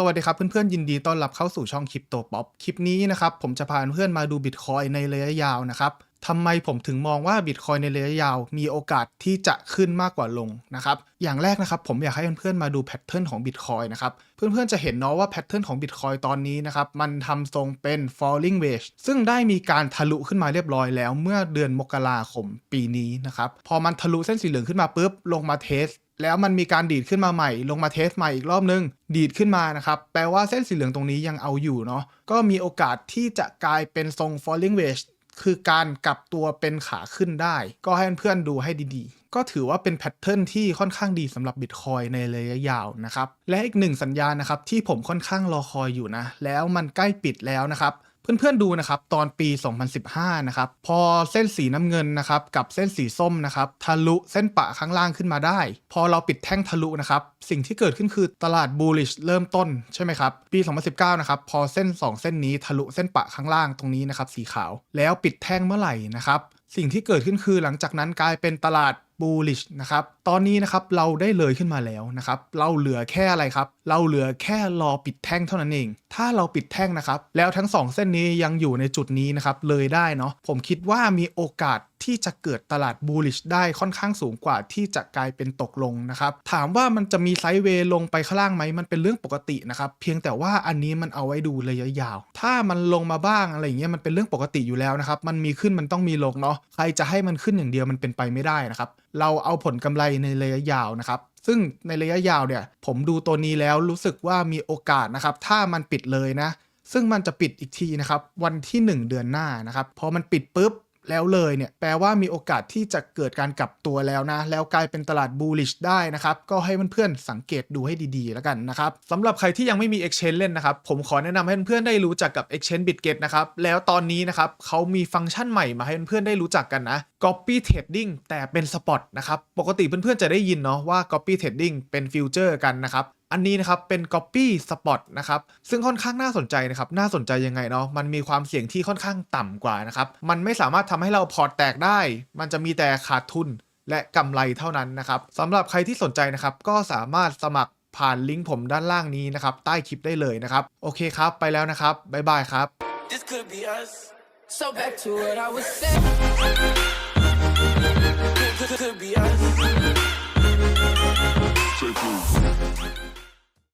สวัสดีครับเพื่อนๆยินดีต้อนรับเข้าสู่ช่องคริปโตป๊อปคลิปนี้นะครับผมจะพาเพื่อนมาดูบิตคอยในระยะยาวนะครับทำไมผมถึงมองว่าบิตคอยในระยะยาว มีโอกาสที่จะขึ้นมากกว่าลงนะครับอย่างแรกนะครับผมอยากให้เพื่อนๆมาดูแพทเทิร์นของบิตคอยนะครับเพื่อนๆจะเห็นเนาะว่าแพทเทิร์นของบิตคอยตอนนี้นะครับมันทำทรงเป็น falling wedge ซึ่งได้มีการทะลุขึ้นมาเรียบร้อยแล้วเมื่อเดือนมกราคมปีนี้นะครับพอมันทะลุเส้นสีเหลืองขึ้นมาปุ๊บลงมาเทส แล้วมันมีการดีดขึ้นมาใหม่ ลงมาเทสใหม่อีกรอบนึง ดีดขึ้นมานะครับ แปลว่าเส้นสีเหลืองตรงนี้ยังเอาอยู่เนาะก็มีโอกาสที่จะกลายเป็นทรง falling wedge คือการกลับตัวเป็นขาขึ้นได้ ก็ให้เพื่อนๆดูให้ดีๆ ก็ถือว่าเป็นแพทเทิร์นที่ค่อนข้างดีสำหรับบิตคอยในระยะยาวนะครับ และอีกหนึ่งสัญญาณนะครับที่ผมค่อนข้างรอคอยอยู่นะ แล้วมันใกล้ปิดแล้วนะครับ เพื่อนๆดูนะครับตอนปี 2015 นะครับพอเส้นสีน้ำเงินนะครับกับเส้นสีส้มนะครับทะลุเส้นปะข้างล่างขึ้นมาได้ พอเราปิดแท่งทะลุนะครับสิ่งที่เกิดขึ้นคือตลาด bullish เริ่มต้นใช่ไหมครับปี 2019 นะครับพอเส้น 2 เส้นนี้ทะลุเส้นปะข้างล่างตรงนี้นะครับสีขาว แล้วปิดแท่งเมื่อไหร่นะครับสิ่งที่เกิดขึ้นคือหลังจากนั้นกลายเป็นตลาด bullish นะครับ ตอนนี้นะครับเราได้เลยขึ้นมาแล้วนะครับ เราเหลือแค่อะไรครับ เราเหลือแค่รอปิดแท่งเท่านั้นเอง ถ้าเราปิดแท่งนะครับ แล้วทั้ง 2 เส้นนี้ยังอยู่ในจุดนี้นะครับ เลยได้เนาะ ผมคิดว่ามีโอกาส ที่จะเกิดตลาด bullish ได้ค่อนข้างสูงกว่าที่จะกลายเป็นตกลงนะครับ ถามว่ามันจะมีไซด์เวย์ลงไปข้างล่างไหมมันเป็นเรื่องปกตินะครับเพียงแต่ว่าอันนี้มันเอาไว้ดูระยะยาว ถ้ามันลงมาบ้างอะไรอย่างเงี้ยมันเป็นเรื่องปกติอยู่แล้วนะครับมันมีขึ้นมันต้องมีลงเนาะใครจะให้มันขึ้นอย่างเดียวมันเป็นไปไม่ได้นะครับเราเอาผลกำไรในระยะยาวนะครับซึ่งในระยะยาวเนี่ยผมดูตัวนี้แล้วรู้สึกว่ามีโอกาสนะครับถ้ามันปิดเลยนะ ซึ่งมันจะปิดอีกทีนะครับวันที่ 1 เดือนหน้านะครับพอมันปิดปุ๊บ แล้วเลยเนี่ยแปลว่ามีโอกาสที่จะเกิดการกลับตัวแล้วนะ แล้วกลายเป็นตลาด bullish ได้นะครับ ก็ให้เพื่อนๆสังเกตดูให้ดีๆแล้วกันนะครับสำหรับใครที่ยังไม่มี exchange เล่นนะครับ ผมขอแนะนำให้เพื่อนๆได้รู้จักกับ exchange bitget นะครับแล้วตอนนี้นะครับเขามีฟังก์ชันใหม่มาให้เพื่อนๆได้รู้จักกันนะ copy trading แต่เป็น spot นะครับปกติเพื่อนๆจะได้ยินเนาะว่า copy trading เป็นฟิวเจอร์กันนะครับอันนี้นะครับเป็น Copy Spot นะครับซึ่งค่อนข้างน่าสนใจนะครับน่าสนใจยังไงเนาะมันมีความเสี่ยงที่ค่อนข้างต่ำกว่านะครับมันไม่สามารถทำให้เราพอร์ตแตกได้ มันจะมีแต่ขาดทุนและกำไรเท่านั้นนะครับสำหรับใครที่สนใจนะครับก็สามารถสมัครผ่านลิงก์ผมด้านล่างนี้นะครับใต้คลิปได้เลยนะครับโอเคครับไปแล้วนะครับบ๊ายบายครับ This could be us. So back to what I was saying. Could, be us.